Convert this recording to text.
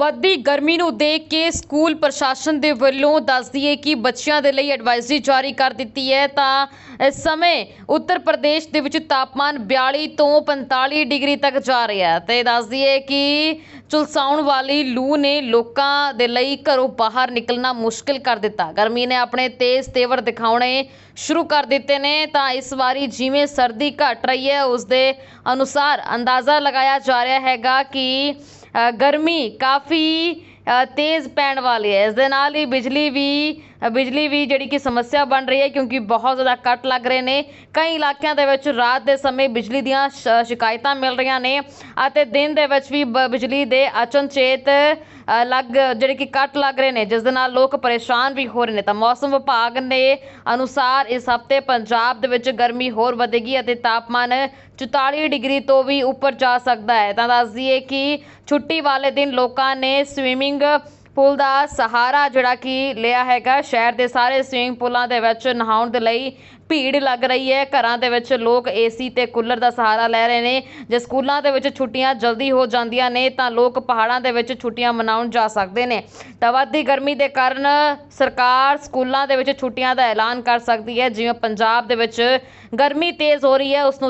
ਵੱਧਦੀ ਗਰਮੀ ਨੂੰ ਦੇਖ ਕੇ ਸਕੂਲ ਪ੍ਰਸ਼ਾਸਨ ਦੇ ਵੱਲੋਂ ਦੱਸ ਦਈਏ ਕਿ ਬੱਚਿਆਂ ਦੇ ਲਈ ਐਡਵਾਈਜ਼ਰੀ ਜਾਰੀ ਕਰ ਦਿੱਤੀ ਹੈ। ਤਾਂ ਇਸ ਸਮੇਂ ਉੱਤਰ ਪ੍ਰਦੇਸ਼ ਦੇ ਵਿੱਚ ਤਾਪਮਾਨ 42 ਤੋਂ 45 ਡਿਗਰੀ ਤੱਕ ਜਾ ਰਿਹਾ ਹੈ। ਤੇ ਦੱਸ ਦਈਏ ਕਿ ਝੁਲਸਾਉਣ ਵਾਲੀ ਲੂ ਨੇ ਲੋਕਾਂ ਦੇ ਲਈ ਘਰੋਂ ਬਾਹਰ ਨਿਕਲਣਾ ਮੁਸ਼ਕਿਲ ਕਰ ਦਿੱਤਾ। ਗਰਮੀ ਨੇ ਆਪਣੇ ਤੇਜ਼ ਤੇਵਰ ਦਿਖਾਉਣੇ ਸ਼ੁਰੂ ਕਰ ਦਿੱਤੇ ਨੇ। ਤਾਂ ਇਸ ਵਾਰੀ ਜਿਵੇਂ ਸਰਦੀ ਘਟ ਰਹੀ ਹੈ, ਉਸ ਦੇ ਅਨੁਸਾਰ ਅੰਦਾਜ਼ਾ ਲਗਾਇਆ ਜਾ ਰਿਹਾ ਹੈਗਾ ਕਿ ਗਰਮੀ ਕਾਫੀ ਤੇਜ਼ ਪੈਣ ਵਾਲੀ ਹੈ। ਇਸ ਦੇ ਨਾਲ ਹੀ ਬਿਜਲੀ ਵੀ ਬਿਜਲੀ ਵੀ ਜਿਹੜੀ ਕਿ ਸਮੱਸਿਆ ਬਣ ਰਹੀ ਹੈ ਕਿਉਂਕਿ ਬਹੁਤ ਜ਼ਿਆਦਾ ਕੱਟ ਲੱਗ ਰਹੇ ਨੇ। ਕਈ ਇਲਾਕਿਆਂ ਦੇ ਵਿੱਚ ਰਾਤ ਦੇ ਸਮੇਂ ਬਿਜਲੀ ਦੀਆਂ ਸ਼ਿਕਾਇਤਾਂ ਮਿਲ ਰਹੀਆਂ ਨੇ ਅਤੇ ਦਿਨ ਦੇ ਵਿੱਚ ਵੀ ਬ- ਬਿਜਲੀ ਦੇ ਅਚਨਚੇਤ ਅ, ਲੱਗ ਜਿਹੜੇ ਕਿ ਕੱਟ ਲੱਗ ਰਹੇ ਨੇ ਜਿਸ ਦੇ ਨਾਲ ਲੋਕ ਪਰੇਸ਼ਾਨ ਵੀ ਹੋ ਰਹੇ ਨੇ। ਤਾਂ ਮੌਸਮ ਵਿਭਾਗ ਨੇ ਅਨੁਸਾਰ ਇਸ ਹਫ਼ਤੇ ਪੰਜਾਬ ਦੇ ਵਿੱਚ ਗਰਮੀ ਹੋਰ ਵਧੇਗੀ ਅਤੇ ਤਾਪਮਾਨ 44 ਡਿਗਰੀ ਤੋਂ ਵੀ ਉੱਪਰ ਜਾ ਸਕਦਾ ਹੈ। ਤਾਂ ਦੱਸ ਦਈਏ ਕਿ ਛੁੱਟੀ ਵਾਲੇ ਦਿਨ ਲੋਕਾਂ ਨੇ ਸਵਿਮਿੰਗ ਪੂਲ ਦਾ ਸਹਾਰਾ ਜਿਹੜਾ ਕਿ ਲਿਆ ਹੈਗਾ, ਸ਼ਹਿਰ ਦੇ ਸਾਰੇ ਸਵਿਮਿੰਗ ਪੂਲਾਂ ਦੇ ਵਿੱਚ ਨਹਾਉਣ ਦੇ ਲਈ ਭੀੜ ਲੱਗ ਰਹੀ ਹੈ। ਘਰਾਂ ਦੇ ਵਿੱਚ ਲੋਕ ਏਸੀ ਤੇ ਕੂਲਰ ਦਾ ਸਹਾਰਾ ਲੈ ਰਹੇ ਨੇ। ਜੇ ਸਕੂਲਾਂ ਦੇ ਵਿੱਚ ਛੁੱਟੀਆਂ ਜਲਦੀ ਹੋ ਜਾਂਦੀਆਂ ਨੇ, ਤਾਂ ਲੋਕ ਪਹਾੜਾਂ ਦੇ ਵਿੱਚ ਛੁੱਟੀਆਂ ਮਨਾਉਣ ਜਾ ਸਕਦੇ ਨੇ। ਤਾਂ ਵੱਧਦੀ ਗਰਮੀ ਦੇ ਕਾਰਨ ਸਰਕਾਰ ਸਕੂਲਾਂ ਦੇ ਵਿੱਚ ਛੁੱਟੀਆਂ ਦਾ ਐਲਾਨ ਕਰ ਸਕਦੀ ਹੈ। ਜਿਵੇਂ ਪੰਜਾਬ ਦੇ ਵਿੱਚ ਗਰਮੀ ਤੇਜ਼ ਹੋ ਰਹੀ ਹੈ, ਉਸ ਨੂੰ